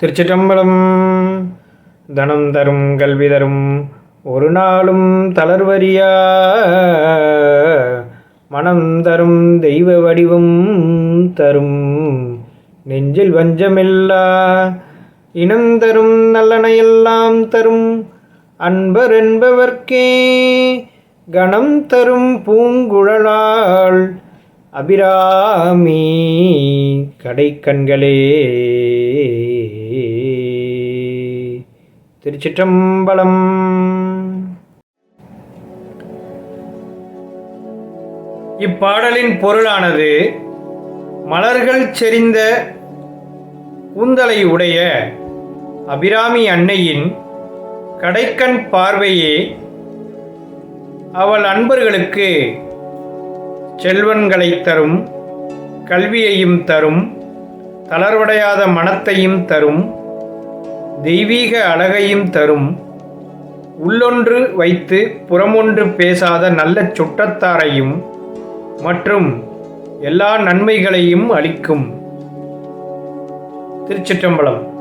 திருச்சிற்றம்பலம். தனம் தரும் கல்வி தரும் ஒரு நாளும் தளர்வரியா மனம் தரும் தெய்வ வடிவம் தரும் நெஞ்சில் வஞ்சமில்லா? இனம் தரும் நல்லனையெல்லாம் தரும் அன்பர் என்பவர்க்கே. கணம் தரும் பூங்குழலாள் அபிராமி கடைக்கண்களே. திருச்சிற்றம்பலம். இப்பாடலின் பொருளானது மலர்கள் செறிந்த கூந்தலை உடைய அபிராமி அன்னையின் கடைக்கண் பார்வையே அவள் அன்பர்களுக்கு செல்வன்களை தரும் கல்வியையும் தரும் தளர்வடையாத மனத்தையும் தரும். தெய்வீக அழகையும் தரும். உள்ளொன்று வைத்து புறமொன்று பேசாத நல்ல சுற்றத்தாரையும் மற்றும் எல்லா நன்மைகளையும் அளிக்கும். திருச்சிற்றம்பலம்.